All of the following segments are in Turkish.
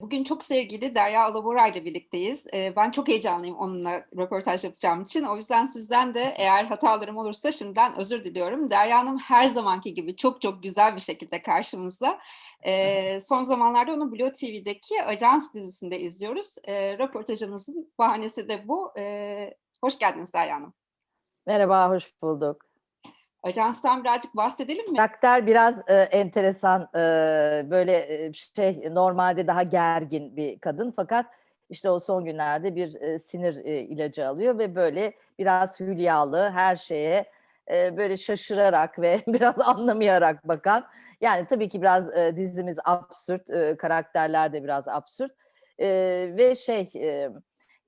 Bugün çok sevgili Derya Alabora ile birlikteyiz. Ee, Ben çok heyecanlıyım onunla röportaj yapacağım için. O yüzden sizden de eğer hatalarım olursa şimdiden özür diliyorum. Derya Hanım her zamanki gibi çok çok güzel bir şekilde karşımızda. Ee, Son zamanlarda onu Blue TV'deki Ajans dizisinde izliyoruz. Ee, Röportajımızın bahanesi de bu. Hoş geldiniz Derya Hanım. Merhaba, hoş bulduk. Ajanstan birazcık bahsedelim mi? Karakter biraz e, enteresan, e, böyle e, şey normalde daha gergin bir kadın fakat işte o son günlerde bir e, sinir e, ilacı alıyor ve böyle biraz hülyalı, her şeye e, böyle şaşırarak ve biraz anlamayarak bakan. Yani tabii ki biraz e, dizimiz absürt, e, karakterler de biraz absürt E, ve şey e,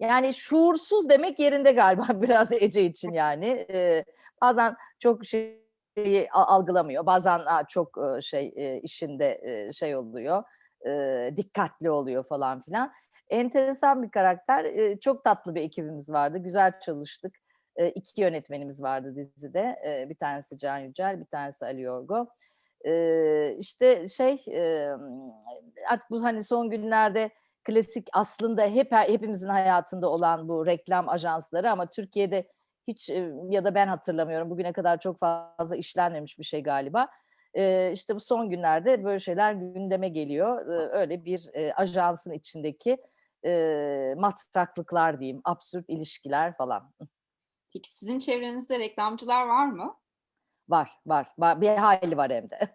yani şuursuz demek yerinde galiba biraz Ece için yani. E, bazen çok şey algılamıyor. Bazen çok şey işinde şey oluyor, dikkatli oluyor falan filan. Enteresan bir karakter. Çok tatlı bir ekibimiz vardı. Güzel çalıştık. E, iki yönetmenimiz vardı dizide. Bir tanesi Can Yücel, bir tanesi Ali Yorgo. İşte şey artık bu hani son günlerde klasik aslında hep hepimizin hayatında olan bu reklam ajansları ama Türkiye'de hiç ya da ben hatırlamıyorum bugüne kadar çok fazla işlenmemiş bir şey galiba. E, işte bu son günlerde böyle şeyler gündeme geliyor. Öyle bir e, ajansın içindeki e, matraklıklar diyeyim, absürt ilişkiler falan. Peki sizin çevrenizde reklamcılar var mı? Var, var. var. Bir hayli var hem de.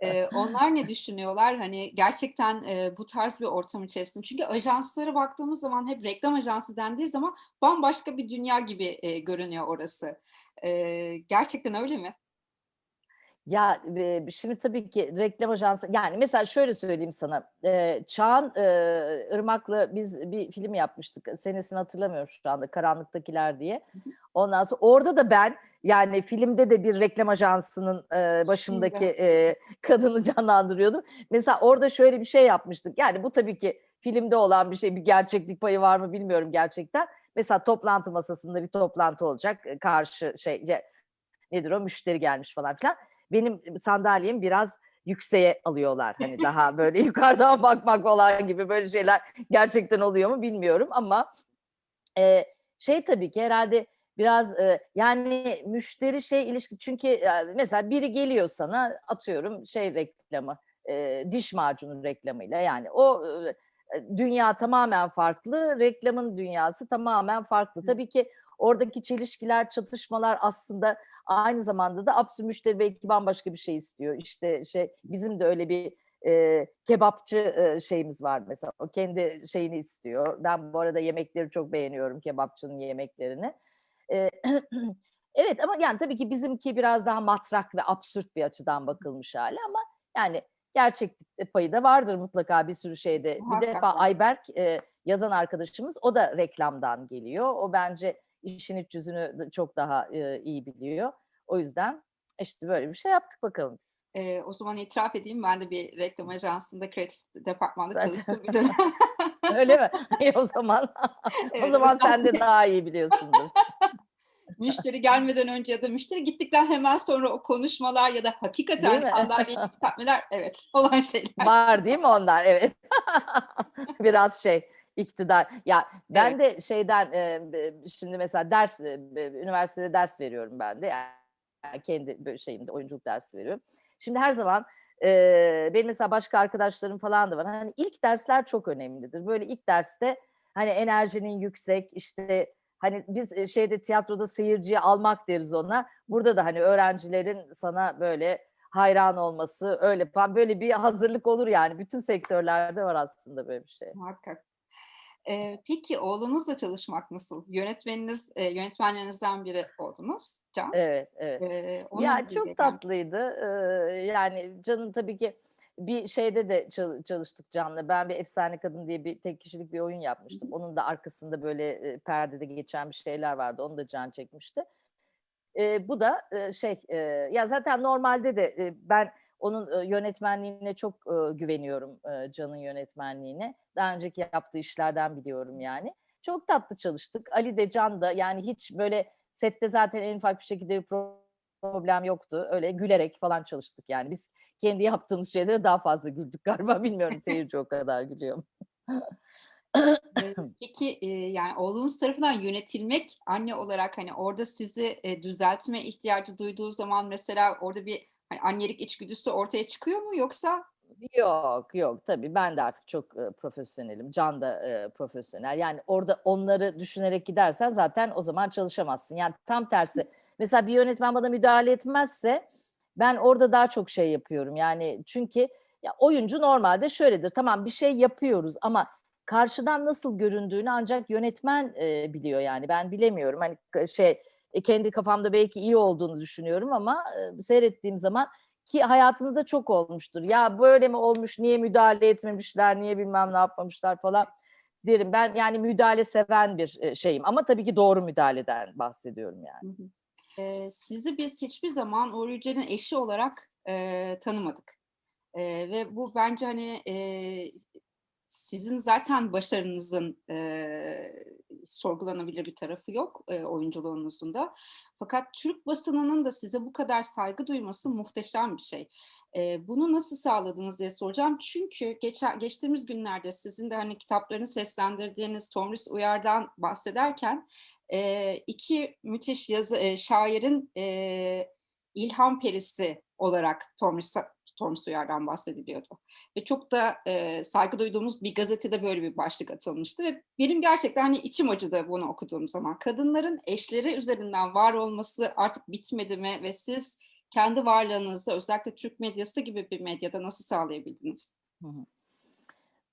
Ee, onlar ne düşünüyorlar? Hani gerçekten e, bu tarz bir ortam içerisinde. Çünkü ajanslara baktığımız zaman hep reklam ajansı dendiği zaman bambaşka bir dünya gibi e, görünüyor orası. E, gerçekten öyle mi? Ya e, şimdi tabii ki reklam ajansı yani mesela şöyle söyleyeyim sana e, Çağan e, Irmak'la biz bir film yapmıştık senesini hatırlamıyorum şu anda Karanlıktakiler diye ondan sonra orada da ben yani filmde de bir reklam ajansının e, başındaki e, kadını canlandırıyordum. Mesela orada şöyle bir şey yapmıştık yani bu tabii ki filmde olan bir şey bir gerçeklik payı var mı bilmiyorum gerçekten. Mesela toplantı masasında bir toplantı olacak karşı şey nedir o müşteri gelmiş falan filan benim sandalyem biraz yükseğe alıyorlar. Hani daha böyle yukarıdan bakmak falan gibi böyle şeyler gerçekten oluyor mu bilmiyorum ama e, şey tabii ki herhalde biraz e, yani müşteri şey ilişki çünkü e, mesela biri geliyor sana atıyorum şey reklamı e, diş macunu reklamıyla yani o e, dünya tamamen farklı reklamın dünyası tamamen farklı. Tabii ki oradaki çelişkiler, çatışmalar aslında aynı zamanda da absürt müşteri belki bambaşka bir şey istiyor. İşte şey bizim de öyle bir e, kebapçı e, şeyimiz var mesela. O kendi şeyini istiyor. Ben bu arada yemekleri çok beğeniyorum kebapçının yemeklerini. E, evet ama yani tabii ki bizimki biraz daha matrak ve absürt bir açıdan bakılmış hali ama yani gerçeklik payı da vardır mutlaka bir sürü şeyde. Bir defa Ayberk e, yazan arkadaşımız o da reklamdan geliyor. O bence işin iç yüzünü çok daha e, iyi biliyor. O yüzden işte böyle bir şey yaptık bakalım biz. E, o zaman itiraf edeyim ben de bir reklam ajansında kreatif departmanda çalıştım bir dönem. Öyle mi? o zaman evet, o zaman sen de daha iyi biliyorsundur. Müşteri gelmeden önce ya da müşteri gittikten hemen sonra o konuşmalar ya da hakikaten sandalyeyi yükseltmeler evet olan şeyler. Var değil mi onlar? Evet. Biraz şey iktidar. Ya ben evet. de şeyden e, şimdi mesela ders e, üniversitede ders veriyorum ben de. Yani kendi şeyimde oyunculuk dersi veriyorum. Şimdi her zaman e, benim mesela başka arkadaşlarım falan da var. Hani ilk dersler çok önemlidir. Böyle ilk derste hani enerjinin yüksek işte hani biz şeyde tiyatroda seyirciyi almak deriz ona. Burada da hani öğrencilerin sana böyle hayran olması öyle falan böyle bir hazırlık olur yani. Bütün sektörlerde var aslında böyle bir şey. Muhakkak. Ee, peki oğlunuzla çalışmak nasıl? Yönetmeniniz, e, yönetmenlerinizden biri oldunuz Can. Evet, evet. Ee, ya çok tatlıydı. Ee, yani Can'ın tabii ki bir şeyde de çalıştık Can'la. Ben bir Efsane Kadın diye bir tek kişilik bir oyun yapmıştım. Onun da arkasında böyle e, perdede geçen bir şeyler vardı. Onu da Can çekmişti. Ee, bu da e, şey, e, ya zaten normalde de e, ben onun yönetmenliğine çok güveniyorum Can'ın yönetmenliğine. Daha önceki yaptığı işlerden biliyorum yani. Çok tatlı çalıştık. Ali de Can da yani hiç böyle sette zaten en ufak bir şekilde bir problem yoktu. Öyle gülerek falan çalıştık yani. Biz kendi yaptığımız şeylere daha fazla güldük galiba. Bilmiyorum seyirci o kadar gülüyor? Eee, peki, eee, yani oğlunuz tarafından yönetilmek anne olarak, hani, orada sizi, eee, düzeltme ihtiyacı duyduğu zaman mesela orada bir, hani, annelik içgüdüsü ortaya çıkıyor mu yoksa Yok, yok. Tabii ben de artık çok, ııı, profesyonelim. Can da, profesyonel. Yani orada onları düşünerek gidersen zaten o zaman çalışamazsın. Yani tam tersi. Mesela bir yönetmen bana müdahale etmezse ben orada daha çok şey yapıyorum. Yani çünkü ya oyuncu normalde şöyledir. Tamam bir şey yapıyoruz ama karşıdan nasıl göründüğünü ancak yönetmen, eee, biliyor yani. Ben bilemiyorum. Hani şey, eee, kendi kafamda belki iyi olduğunu düşünüyorum ama, eee, seyrettiğim zaman ki hayatımda da çok olmuştur. Ya böyle mi olmuş, niye müdahale etmemişler, niye bilmem ne yapmamışlar falan derim. Ben yani müdahale seven bir, eee, şeyim ama tabii ki doğru müdahaleden bahsediyorum yani. Hı hı. Sizi biz hiçbir zaman Uğur Yücel'in eşi olarak, eee, tanımadık. Eee, ve bu bence, hani, eee, sizin zaten başarınızın, eee, sorgulanabilir bir tarafı yok, eee, oyunculuğunuzun da. Fakat Türk basınının da size bu kadar saygı duyması muhteşem bir şey. Eee, bunu nasıl sağladınız diye soracağım. Çünkü geçen geçtiğimiz günlerde sizin de, hani, kitaplarını seslendirdiğiniz Tomris Uyar'dan bahsederken, eee, 2 müthiş yazı eee, şairin, eee, ilham perisi olarak Tomris Tomris Uyar'dan bahsediliyordu. Ve çok da, eee, saygı duyduğumuz bir gazetede böyle bir başlık atılmıştı ve benim gerçekten, hani, içim acıdı bunu okuduğum zaman. Kadınların eşleri üzerinden var olması artık bitmedi mi ve siz kendi varlığınızı özellikle Türk medyası gibi bir medyada nasıl sağlayabildiniz? Hı hı.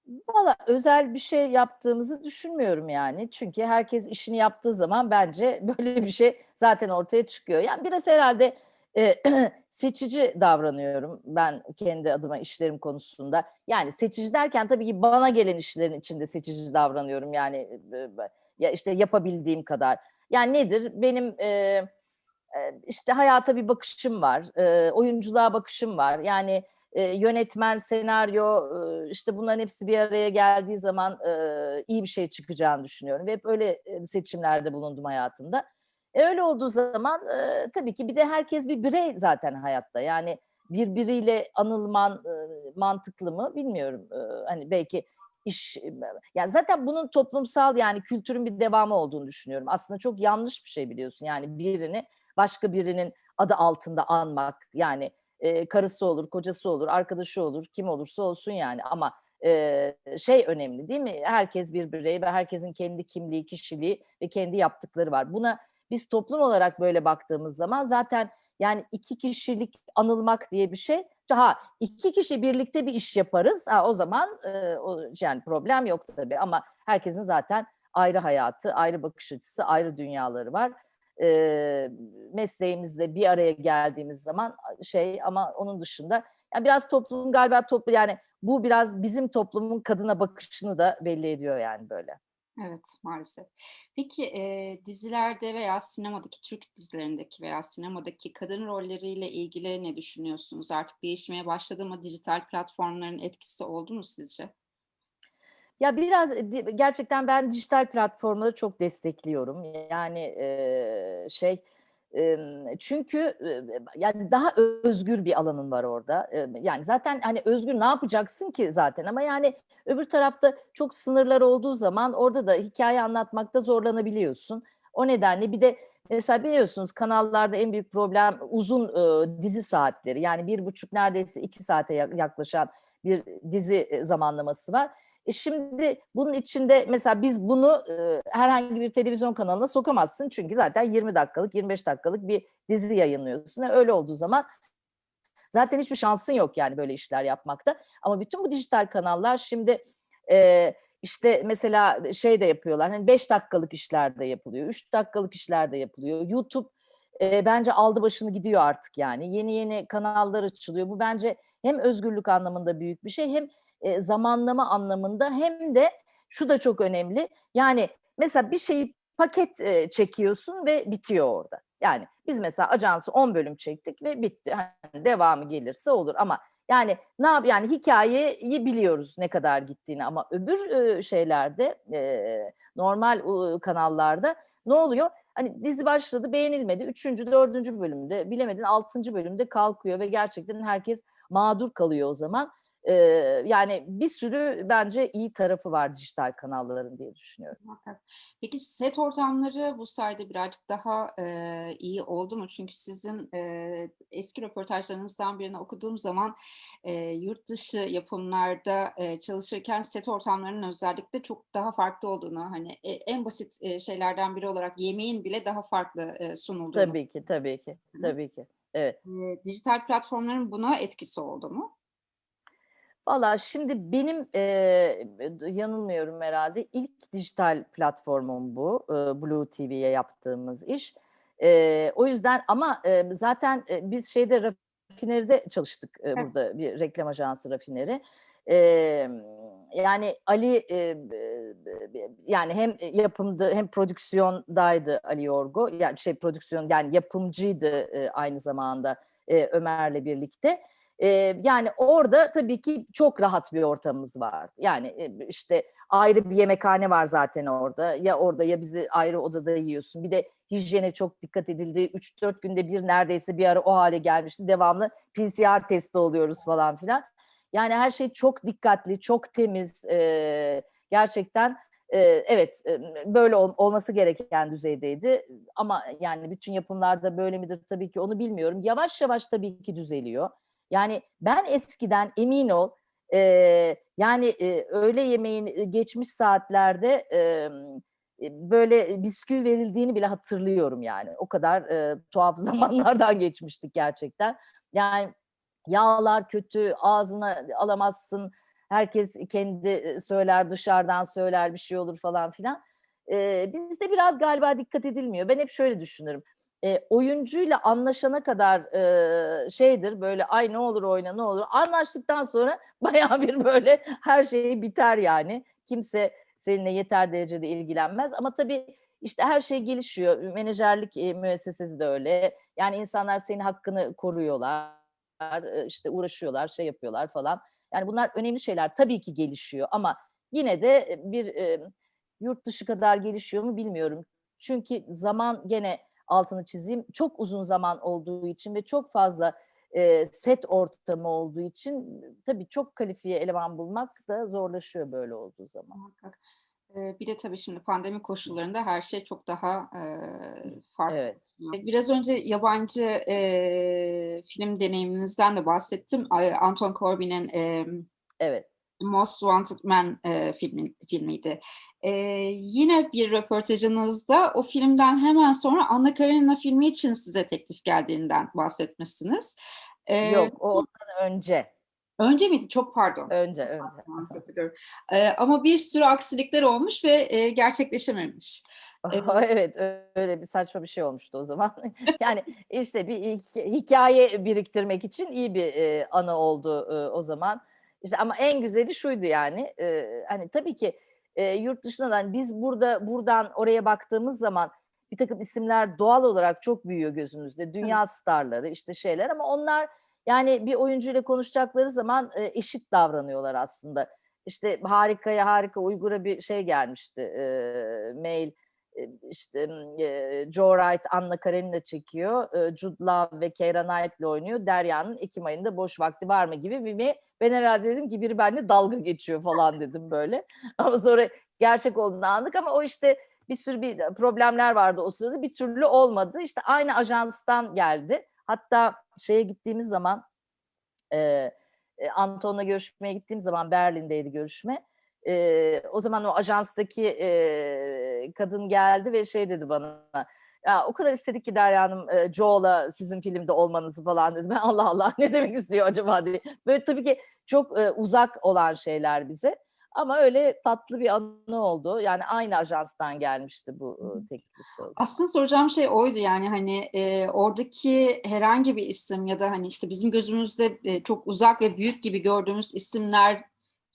Valla özel bir şey yaptığımızı düşünmüyorum yani. Çünkü herkes işini yaptığı zaman bence böyle bir şey zaten ortaya çıkıyor. Yani biraz herhâlde, eee, seçici davranıyorum ben kendi adıma işlerim konusunda. Yani seçici derken tabii ki bana gelen işlerin içinde seçici davranıyorum yani, eee, ya, işte, yapabildiğim kadar. Yani nedir? Benim, eee, işte, hayata bir bakışım var, oyunculuğa bakışım var. Yani, yönetmen, senaryo, işte, bunların hepsi bir araya geldiği zaman, iyi bir şey çıkacağını düşünüyorum ve hep öyle, seçimlerde bulundum hayatımda. E, öyle olduğu zaman, tabii ki bir de herkes bir birey zaten hayatta. Yani birbiriyle anılman, mantıklı mı bilmiyorum. Hani, belki iş ya, zaten bunun toplumsal, yani kültürün bir devamı olduğunu düşünüyorum. Aslında çok yanlış bir şey biliyorsun. Yani birini başka birinin adı altında anmak, yani, eee, karısı olur, kocası olur, arkadaşı olur, kim olursa olsun yani ama, eee, şey önemli değil mi? Herkes bir birey ve herkesin kendi kimliği, kişiliği ve kendi yaptıkları var. Buna biz toplum olarak böyle baktığımız zaman zaten, yani 2 kişilik anılmak diye bir şey Ha, 2 kişi birlikte bir iş yaparız, ha, o zaman, eee, o yani problem yok tabii ama herkesin zaten ayrı hayatı, ayrı bakış açısı, ayrı dünyaları var. Eee, mesleğimizde bir araya geldiğimiz zaman şey ama onun dışında ya, biraz toplumun galiba toplu yani bu biraz bizim toplumun kadına bakışını da belli ediyor yani böyle. Evet, maalesef. Peki, eee, dizilerde veya sinemadaki, Türk dizilerindeki veya sinemadaki kadın rolleriyle ilgili ne düşünüyorsunuz? Artık değişmeye başladı mı? Dijital platformların etkisi oldu mu sizce? Ya, biraz di gerçekten ben dijital platformları çok destekliyorum. Yani, şey, çünkü, eee, yani daha özgür bir alanın var orada. Yani zaten, hani, özgür ne yapacaksın ki zaten ama yani öbür tarafta çok sınırlar olduğu zaman orada da hikâye anlatmakta zorlanabiliyorsun. O nedenle bir de mesela biliyorsunuz kanallarda en büyük problem uzun, dizi saatleri. Yani 1,5 neredeyse 2 saate ya yaklaşan bir dizi, zamanlaması var. E, şimdi bunun içinde mesela biz bunu, ııı, herhangi bir televizyon kanalına sokamazsın. Çünkü zaten 20 dakikalık, 25 dakikalık bir dizi yayınlıyorsun. E, öyle olduğu zaman zaten hiçbir şansın yok yani böyle işler yapmakta. Ama bütün bu dijital kanallar şimdi, eee, işte, mesela şey de yapıyorlar, hani 5 dakikalık işler de yapılıyor, 3 dakikalık işler de yapılıyor. YouTube, eee, bence aldı başını gidiyor artık yani. Yeni yeni kanallar açılıyor. Bu bence hem özgürlük anlamında büyük bir şey hem, eee, zamanlama anlamında hem de şu da çok önemli, yani mesela bir şeyi paket, eee, çekiyorsun ve bitiyor orada. Yani biz mesela Ajans'ı 10 bölüm çektik ve bitti. Hani devamı gelirse olur ama yani ne yap yani hikâyeyi biliyoruz ne kadar gittiğini ama öbür, ııı, şeylerde, normal, kanallarda ne oluyor? Hani dizi başladı beğenilmedi. Üçüncü, dördüncü bölümde bilemedin altıncı bölümde kalkıyor ve gerçekten herkes mağdur kalıyor o zaman. Ee, yani bir sürü bence iyi tarafı var dijital kanalların diye düşünüyorum. Peki set ortamları bu sayede birazcık daha e, iyi oldu mu? Çünkü sizin e, eski röportajlarınızdan birini okuduğum zaman e, yurt dışı yapımlarda e, çalışırken set ortamlarının özellikle çok daha farklı olduğunu, hani e, en basit e, şeylerden biri olarak yemeğin bile daha farklı e, sunulduğunu. Tabii ki, tabii ki, tabii ki. Evet. E, dijital platformların buna etkisi oldu mu? Valla şimdi benim e, yanılmıyorum herhalde ilk dijital platformum bu. E, Blue TV'ye yaptığımız iş. E, o yüzden ama e, zaten e, biz şeyde rafineride çalıştık e, burada bir reklam ajansı rafineri. E, yani Ali e, yani hem yapımdı hem prodüksiyondaydı Ali Yorgo. Yani şey prodüksiyon yani yapımcıydı e, aynı zamanda e, Ömer'le birlikte. Ee, yani orada tabii ki çok rahat bir ortamımız var. Yani işte ayrı bir yemekhane var zaten orada. Ya orada ya bizi ayrı odada yiyorsun. Bir de hijyene çok dikkat edildi. 3-4 günde bir neredeyse bir ara o hale gelmişti. Devamlı PCR testi oluyoruz falan filan. Yani her şey çok dikkatli, çok temiz. Ee, gerçekten e, evet böyle ol, olması gereken düzeydeydi. Ama yani bütün yapımlarda böyle midir tabii ki onu bilmiyorum. Yavaş yavaş tabii ki düzeliyor. Yani ben eskiden emin ol e, yani e, öğle yemeğin geçmiş saatlerde e, böyle bisküvi verildiğini bile hatırlıyorum yani. O kadar e, tuhaf zamanlardan geçmiştik gerçekten. Yani yağlar kötü, ağzına alamazsın. Herkes kendi söyler, dışarıdan söyler bir şey olur falan filan. E, bizde biraz galiba dikkat edilmiyor. Ben hep şöyle düşünürüm e, oyuncuyla anlaşana kadar e, şeydir böyle ay ne olur oyna ne olur. Anlaştıktan sonra bayağı bir böyle her şey biter yani. Kimse seninle yeter derecede ilgilenmez ama tabii işte her şey gelişiyor. Menajerlik e, müessesesi de öyle. Yani insanlar senin hakkını koruyorlar e, işte uğraşıyorlar şey yapıyorlar falan. Yani bunlar önemli şeyler tabii ki gelişiyor ama yine de bir e, yurt dışı kadar gelişiyor mu bilmiyorum. Çünkü zaman gene altını çizeyim. Çok uzun zaman olduğu için ve çok fazla e, set ortamı olduğu için tabii çok kalifiye eleman bulmak da zorlaşıyor böyle olduğu zaman. Muhakkak. Bir de tabii şimdi pandemi koşullarında her şey çok daha e, farklı. Evet. Biraz önce yabancı e, film deneyiminizden de bahsettim. Anton Corbin'in e, evet. Most Wanted Man e, filmi, filmiydi. E, yine bir röportajınızda o filmden hemen sonra Anna Karenina filmi için size teklif geldiğinden bahsetmişsiniz. E, Yok, o ondan önce. Önce miydi? Çok pardon. Önce, önce. E, ama bir sürü aksilikler olmuş ve e, gerçekleşememiş. evet öyle bir saçma bir şey olmuştu o zaman. yani işte bir hikaye biriktirmek için iyi bir e, anı oldu e, o zaman. İşte ama en güzeli şuydu yani e, hani tabii ki e, yurt dışından hani biz burada buradan oraya baktığımız zaman bir takım isimler doğal olarak çok büyüyor gözümüzde. Dünya evet. starları işte şeyler ama onlar yani bir oyuncuyla konuşacakları zaman e, eşit davranıyorlar aslında. İşte harikaya harika Uygur'a bir şey gelmişti e, mail işte e, Joe Wright, Anna Karenina çekiyor. E, Jude Law ve Keira Knightley oynuyor. Derya'nın Ekim ayında boş vakti var mı gibi bir ben herhalde dedim ki biri benimle dalga geçiyor falan dedim böyle. Ama sonra gerçek olduğunu anladık ama o işte bir sürü bir problemler vardı o sırada bir türlü olmadı. İşte aynı ajanstan geldi. Hatta şeye gittiğimiz zaman e, Anton'la görüşmeye gittiğim zaman Berlin'deydi görüşme e, o zaman o ajanstaki e, kadın geldi ve şey dedi bana ya o kadar istedik ki Derya Hanım e, Joel'a sizin filmde olmanızı falan dedi. Ben Allah Allah ne demek istiyor acaba diye. Böyle tabii ki çok e, uzak olan şeyler bize. Ama öyle tatlı bir anı oldu. Yani aynı ajanstan gelmişti bu teklif. Aslında soracağım şey oydu yani hani e, oradaki herhangi bir isim ya da hani işte bizim gözümüzde e, çok uzak ve büyük gibi gördüğümüz isimler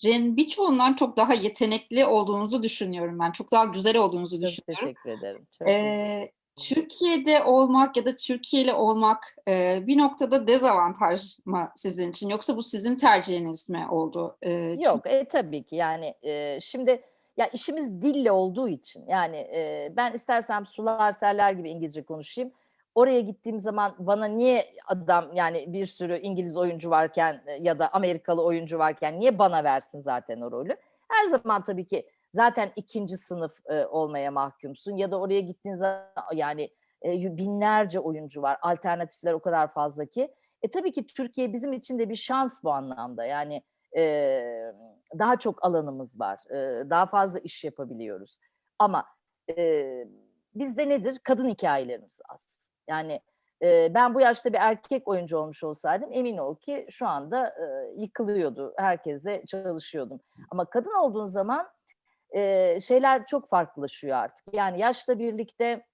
Ren birçoğundan çok daha yetenekli olduğunuzu düşünüyorum ben. Çok daha güzel olduğunuzu çok düşünüyorum. teşekkür ederim. Çok ee, Türkiye'de olmak ya da Türkiye'li olmak e, bir noktada dezavantaj mı sizin için? Yoksa bu sizin tercihiniz mi oldu? E, Yok, e, tabii ki yani e, şimdi ya işimiz dille olduğu için yani e, ben istersem sular seller gibi İngilizce konuşayım. Oraya gittiğim zaman bana niye adam yani bir sürü İngiliz oyuncu varken e, ya da Amerikalı oyuncu varken niye bana versin zaten o rolü? Her zaman tabii ki zaten ikinci sınıf e, olmaya mahkumsun ya da oraya gittiğin zaman yani e, binlerce oyuncu var. Alternatifler o kadar fazla ki. E tabii ki Türkiye bizim için de bir şans bu anlamda. Yani e, daha çok alanımız var. E, daha fazla iş yapabiliyoruz. Ama e, bizde nedir? Kadın hikayelerimiz az. Yani e, ben bu yaşta bir erkek oyuncu olmuş olsaydım emin ol ki şu anda e, yıkılıyordu. Herkesle çalışıyordum. Ama kadın olduğun zaman e, şeyler çok farklılaşıyor artık. Yani yaşla birlikte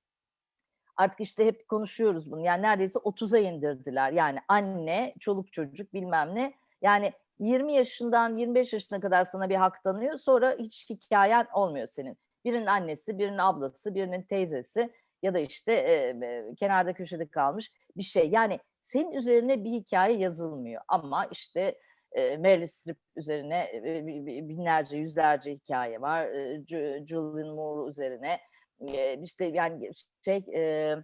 artık işte hep konuşuyoruz bunu. Yani neredeyse 30'a indirdiler. Yani anne, çoluk çocuk bilmem ne. Yani 20 yaşından 25 yaşına kadar sana bir hak tanıyor. Sonra hiç hikayen olmuyor senin. Birinin annesi, birinin ablası, birinin teyzesi ya da işte e, kenarda köşede kalmış bir şey. Yani senin üzerine bir hikaye yazılmıyor. Ama işte e, Meryl Streep üzerine e, binlerce, yüzlerce hikaye var. E, Julian Moore üzerine e, işte yani şey e,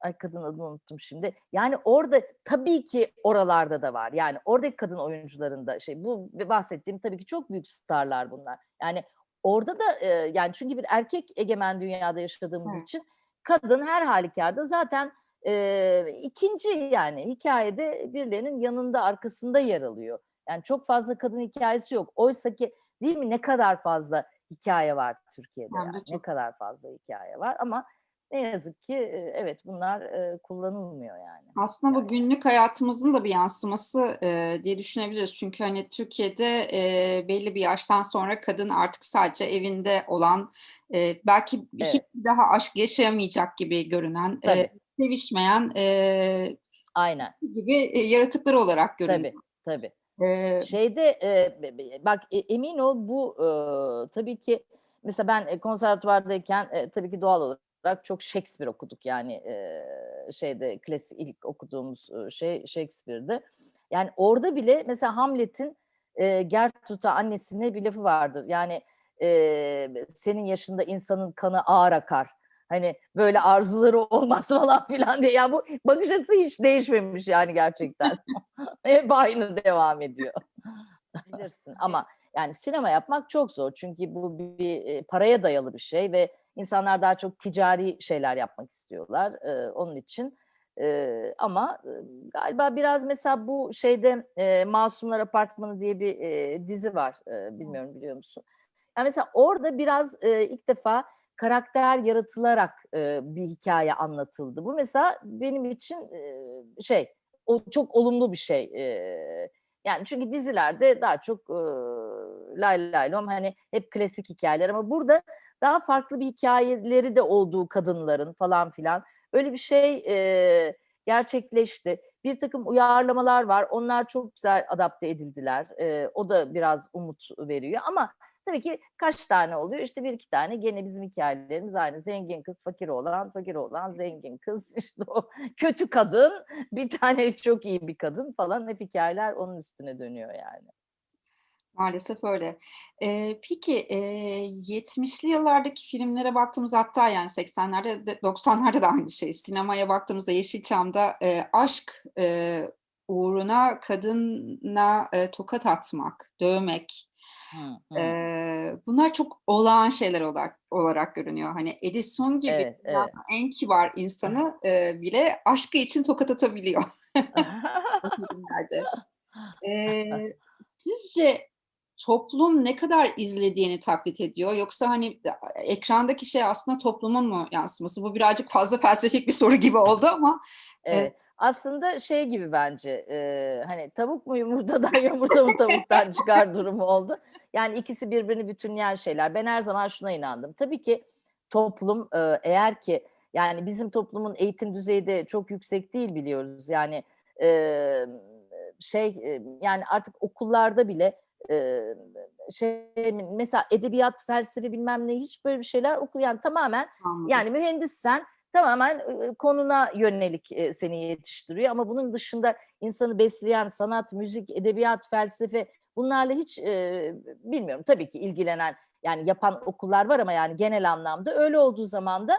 ay kadın adını unuttum şimdi. Yani orada tabii ki oralarda da var. Yani oradaki kadın oyuncularında şey bu bahsettiğim tabii ki çok büyük starlar bunlar. Yani orada da e, yani çünkü bir erkek egemen dünyada yaşadığımız Evet. için kadın her halükarda zaten e, ikinci yani hikayede birilerinin yanında arkasında yer alıyor. Yani çok fazla kadın hikayesi yok. Oysa ki değil mi ne kadar fazla hikaye var Türkiye'de yani. Ne kadar fazla hikaye var ama ne yazık ki evet bunlar e, kullanılmıyor yani. Aslında bu Yani. günlük hayatımızın da bir yansıması e, diye düşünebiliriz. Çünkü hani Türkiye'de e, belli bir yaştan sonra kadın artık sadece evinde olan, e, belki hiç Evet. daha aşk yaşayamayacak gibi görünen, e, sevişmeyen e, Aynen. gibi e, yaratıklar olarak görünüyor. Tabii. Tabii. Şeyde e, bak e, emin ol bu e, tabii ki mesela ben konservatuvardayken e, tabii ki doğal olarak çok Shakespeare okuduk yani e, şeyde klasik ilk okuduğumuz şey Shakespeare'di. Yani orada bile mesela Hamlet'in e, Gertrud'a annesine bir lafı vardır. Yani e, senin yaşında insanın kanı ağır akar. Hani böyle arzuları olmaz falan filan diye. Yani bu bakış açısı hiç değişmemiş yani gerçekten. Hep aynı devam ediyor. Bilirsin ama yani sinema yapmak çok zor çünkü bu bir paraya dayalı bir şey ve insanlar daha çok ticari şeyler yapmak istiyorlar e, onun için. E, ama galiba biraz mesela bu şeyde e, Masumlar Apartmanı diye bir e, dizi var. E, bilmiyorum biliyor musun? Yani mesela orada biraz e, ilk defa karakter yaratılarak e, bir hikaye anlatıldı. Bu mesela benim için e, şey o çok olumlu bir şey. E, yani çünkü dizilerde daha çok e, lay lay lom hani hep klasik hikayeler ama burada daha farklı bir hikayeleri de olduğu kadınların falan filan öyle bir şey e, gerçekleşti. Bir takım uyarlamalar var. Onlar çok güzel adapte edildiler. E, o da biraz umut veriyor ama tabii ki kaç tane oluyor? İşte bir iki tane gene bizim hikayelerimiz aynı. Zengin kız, fakir olan, fakir olan, zengin kız. işte o kötü kadın, bir tane çok iyi bir kadın falan hep hikayeler onun üstüne dönüyor yani. Maalesef öyle. Ee, peki e, 70'li yıllardaki filmlere baktığımız hatta yani 80'lerde de 90'larda da aynı şey. Sinemaya baktığımızda Yeşilçam'da e, aşk e, uğruna kadına e, tokat atmak, dövmek. Hı, hı. e, bunlar çok olağan şeyler olarak, olarak görünüyor. Hani Edison gibi Evet, evet. en kibar insanı e, bile aşkı için tokat atabiliyor o filmlerde. Sizce toplum ne kadar izlediğini taklit ediyor? Yoksa hani ekrandaki şey aslında toplumun mu yansıması? Bu birazcık fazla felsefik bir soru gibi oldu ama Evet. Aslında şey gibi bence e, hani tavuk mu yumurtadan yumurta mı tavuktan çıkar durumu oldu. Yani ikisi birbirini bütünleyen şeyler. Ben her zaman şuna inandım. Tabii ki toplum e, eğer ki yani bizim toplumun eğitim düzeyi de çok yüksek değil biliyoruz. Yani e, şey e, yani artık okullarda bile e, şey mesela edebiyat, felsefe bilmem ne hiç böyle bir şeyler okul yani tamamen anladım. yani mühendissen tamamen e, konuna yönelik e, seni yetiştiriyor ama bunun dışında insanı besleyen sanat, müzik, edebiyat, felsefe bunlarla hiç e, bilmiyorum tabii ki ilgilenen yani yapan okullar var ama yani genel anlamda öyle olduğu zaman da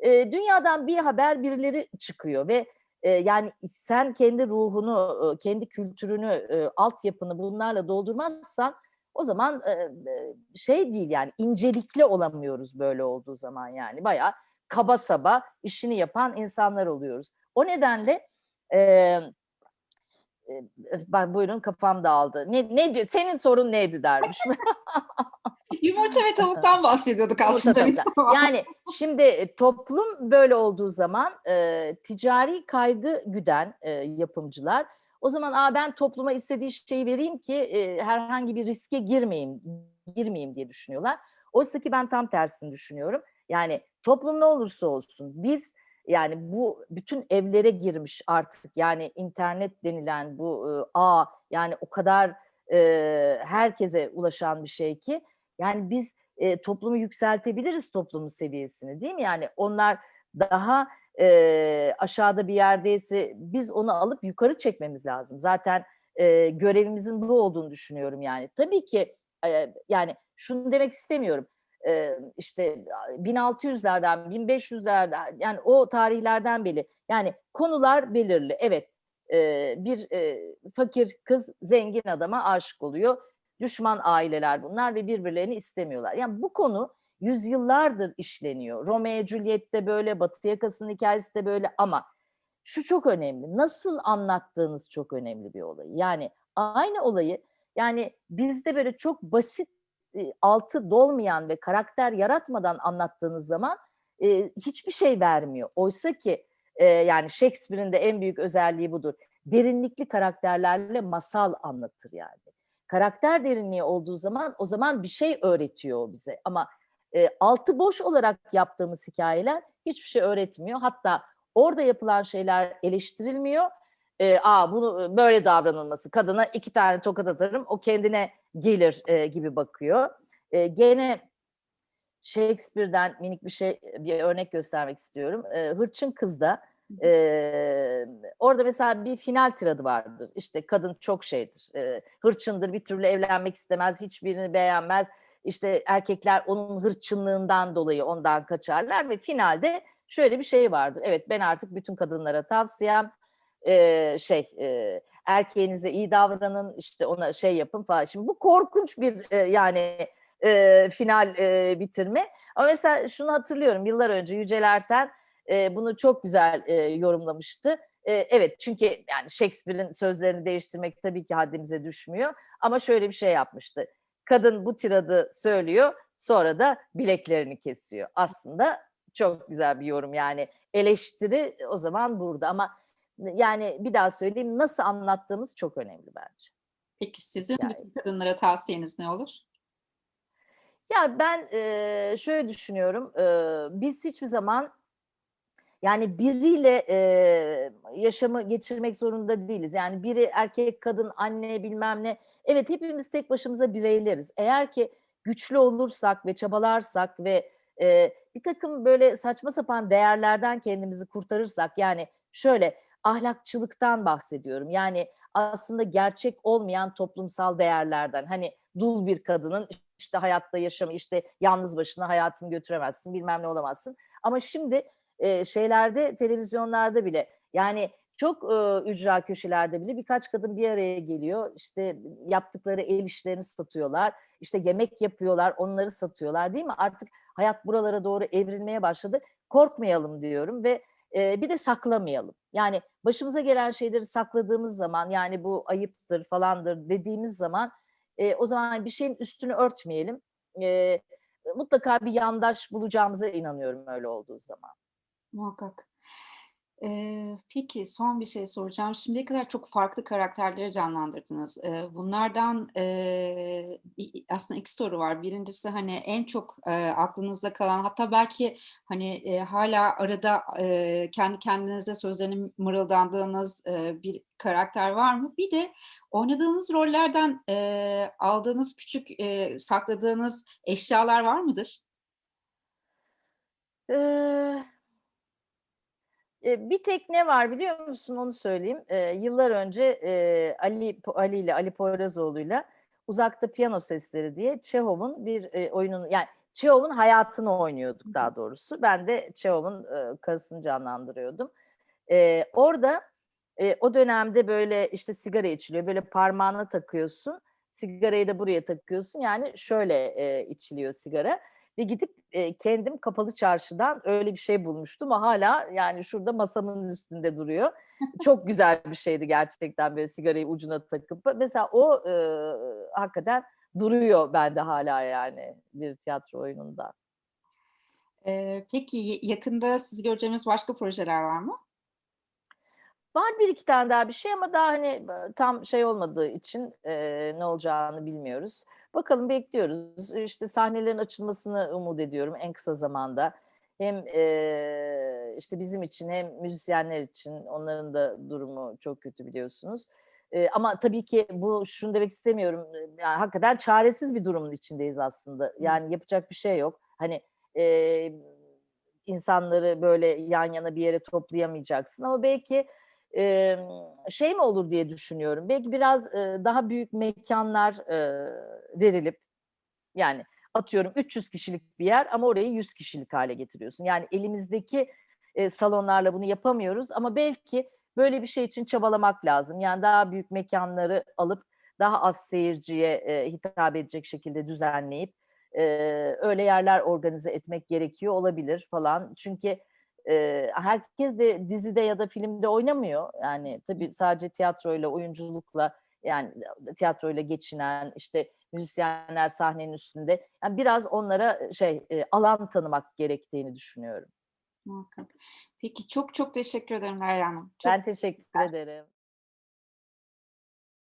e, dünyadan bir haber birileri çıkıyor ve yani sen kendi ruhunu, kendi kültürünü, e, altyapını bunlarla doldurmazsan o zaman şey değil yani incelikli olamıyoruz böyle olduğu zaman yani bayağı kaba saba işini yapan insanlar oluyoruz. O nedenle bak buyurun kafam dağıldı. Ne, ne diyor? Senin sorun neydi dermiş. Yumurta ve tavuktan bahsediyorduk aslında. biz. yani şimdi e, toplum böyle olduğu zaman e, ticari kaygı güden e, yapımcılar o zaman Aa, ben topluma istediği şeyi vereyim ki e, herhangi bir riske girmeyeyim girmeyeyim diye düşünüyorlar. Oysa ki ben tam tersini düşünüyorum. Yani toplum ne olursa olsun biz yani bu bütün evlere girmiş artık yani internet denilen bu e, ağ yani o kadar e, herkese ulaşan bir şey ki yani biz e, toplumu yükseltebiliriz toplumun seviyesini değil mi? Yani onlar daha e, aşağıda bir yerdeyse biz onu alıp yukarı çekmemiz lazım. Zaten e, görevimizin bu olduğunu düşünüyorum yani. Tabii ki e, yani şunu demek istemiyorum. E, işte 1600'lerden, 1500'lerden yani o tarihlerden beri yani konular belirli. Evet bir fakir kız zengin adama aşık oluyor. Düşman aileler bunlar ve birbirlerini istemiyorlar. Yani bu konu yüzyıllardır işleniyor. Romeo Juliet'te böyle, Batı Yakası'nın hikayesi de böyle ama şu çok önemli. Nasıl anlattığınız çok önemli bir olayı. Yani aynı olayı yani bizde böyle çok basit altı dolmayan ve karakter yaratmadan anlattığınız zaman e, hiçbir şey vermiyor. Oysa ki e, yani Shakespeare'in de en büyük özelliği budur. Derinlikli karakterlerle masal anlatır yani. Karakter derinliği olduğu zaman o zaman bir şey öğretiyor bize. Ama e, altı boş olarak yaptığımız hikayeler hiçbir şey öğretmiyor. Hatta orada yapılan şeyler eleştirilmiyor. E, Aa bunu böyle davranılması, kadına iki tane tokat atarım, o kendine gelir e, gibi bakıyor. E, gene Shakespeare'den minik bir şey, bir örnek göstermek istiyorum. E, Hırçın Kız'da e, orada mesela bir final tiradı vardır. İşte kadın çok şeydir, e, hırçındır, bir türlü evlenmek istemez, hiçbirini beğenmez işte erkekler onun hırçınlığından dolayı ondan kaçarlar ve finalde şöyle bir şey vardır. Evet ben artık bütün kadınlara tavsiyem e, şey e, erkeğinize iyi davranın işte ona şey yapın falan. Şimdi bu korkunç bir e, yani e, final e, bitirme. Ama mesela şunu hatırlıyorum yıllar önce Yücel Erten e, bunu çok güzel e, yorumlamıştı. E, evet çünkü yani Shakespeare'in sözlerini değiştirmek tabii ki haddimize düşmüyor. Ama şöyle bir şey yapmıştı kadın bu tiradı söylüyor sonra da bileklerini kesiyor. Aslında çok güzel bir yorum yani eleştiri o zaman burada ama yani bir daha söyleyeyim nasıl anlattığımız çok önemli bence. Peki sizin Yani- bütün kadınlara tavsiyeniz ne olur? Ya ben e, şöyle düşünüyorum e, biz hiçbir zaman yani biriyle e, yaşamı geçirmek zorunda değiliz. Yani biri erkek, kadın, anne bilmem ne. Evet hepimiz tek başımıza bireyleriz. Eğer ki güçlü olursak ve çabalarsak ve e, bir takım böyle saçma sapan değerlerden kendimizi kurtarırsak yani şöyle ahlakçılıktan bahsediyorum. Yani aslında gerçek olmayan toplumsal değerlerden hani dul bir kadının işte hayatta yaşamı işte yalnız başına hayatını götüremezsin bilmem ne olamazsın. Ama şimdi e, şeylerde televizyonlarda bile yani çok e, ücra köşelerde bile birkaç kadın bir araya geliyor. İşte yaptıkları el işlerini satıyorlar. İşte yemek yapıyorlar, onları satıyorlar değil mi? Artık hayat buralara doğru evrilmeye başladı. Korkmayalım diyorum ve e, bir de saklamayalım. Yani başımıza gelen şeyleri sakladığımız zaman yani bu ayıptır falandır dediğimiz zaman e, o zaman bir şeyin üstünü örtmeyelim. E, mutlaka bir yandaş bulacağımıza inanıyorum öyle olduğu zaman. Muhakkak. Ee, peki son bir şey soracağım. Şimdiye kadar çok farklı karakterleri canlandırdınız. Ee, bunlardan e, i- aslında iki soru var. Birincisi hani en çok e, aklınızda kalan hatta belki hani e, hala arada e, kendi kendinize sözlerini mırıldandığınız e, bir karakter var mı? Bir de oynadığınız rollerden e, aldığınız küçük e, sakladığınız eşyalar var mıdır? Eee, e, bir tek ne var biliyor musun onu söyleyeyim. Eee, yıllar önce eee, Ali Ali ile Ali Poyrazoğlu'yla Uzakta Piyano Sesleri diye Çehov'un bir e, oyununu yani Çehov'un hayatını oynuyorduk daha doğrusu. Ben de Çehov'un e, karısını canlandırıyordum. E, orada e, o dönemde böyle işte sigara içiliyor. Böyle parmağına takıyorsun. Sigarayı da buraya takıyorsun. Yani şöyle e, içiliyor sigara. Ve gidip e, kendim kapalı çarşıdan öyle bir şey bulmuştum. Ama hala yani şurada masamın üstünde duruyor. Çok güzel bir şeydi gerçekten böyle sigarayı ucuna takıp. Mesela o e, hakikaten duruyor bende hala yani bir tiyatro oyununda. Ee, peki yakında sizi göreceğimiz başka projeler var mı? Var bir iki tane daha bir şey ama daha hani tam şey olmadığı için e, ne olacağını bilmiyoruz. Bakalım bekliyoruz. İşte sahnelerin açılmasını umut ediyorum en kısa zamanda. Hem e, işte bizim için hem müzisyenler için onların da durumu çok kötü biliyorsunuz. E, ama tabii ki bu şunu demek istemiyorum. Yani hakikaten çaresiz bir durumun içindeyiz aslında. Yani yapacak bir şey yok. Hani e, insanları böyle yan yana bir yere toplayamayacaksın ama belki şey mi olur diye düşünüyorum. Belki biraz daha büyük mekanlar verilip yani atıyorum 300 kişilik bir yer ama orayı 100 kişilik hale getiriyorsun. Yani elimizdeki salonlarla bunu yapamıyoruz ama belki böyle bir şey için çabalamak lazım. Yani daha büyük mekanları alıp daha az seyirciye hitap edecek şekilde düzenleyip öyle yerler organize etmek gerekiyor olabilir falan. Çünkü e, herkes de dizide ya da filmde oynamıyor. Yani tabii sadece tiyatroyla, oyunculukla yani tiyatroyla geçinen işte müzisyenler sahnenin üstünde. Yani biraz onlara şey e, alan tanımak gerektiğini düşünüyorum. Muhakkak. Peki çok çok teşekkür ederim Derya Hanım. Çok Ben teşekkür ederim.